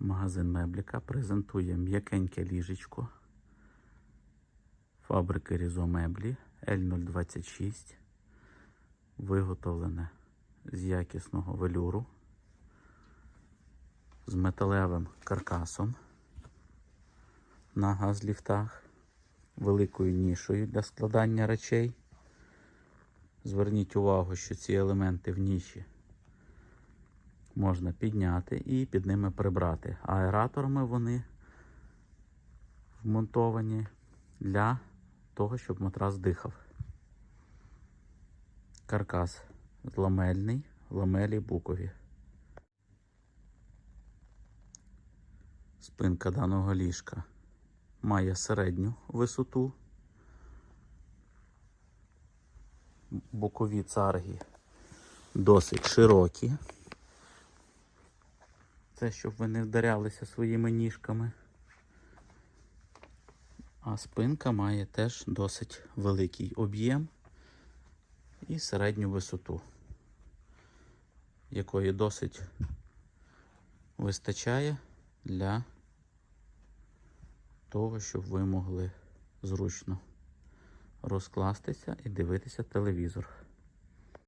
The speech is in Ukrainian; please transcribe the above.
Магазин Мебліка презентує м'якеньке ліжечко. Фабрики Різо Меблі L026, виготовлене з якісного велюру, з металевим каркасом. На газліфтах, великою нішою для складання речей. Зверніть увагу, що ці елементи в ніші можна підняти і під ними прибрати. Аераторами вони вмонтовані для того, щоб матрас дихав. Каркас ламельний, ламелі букові. Спинка даного ліжка має середню висоту. Бокові царги досить широкі. Це щоб ви не вдарялися своїми ніжками. А спинка має теж досить великий об'єм і середню висоту, якої досить вистачає для того, щоб ви могли зручно розкластися і дивитися телевізор.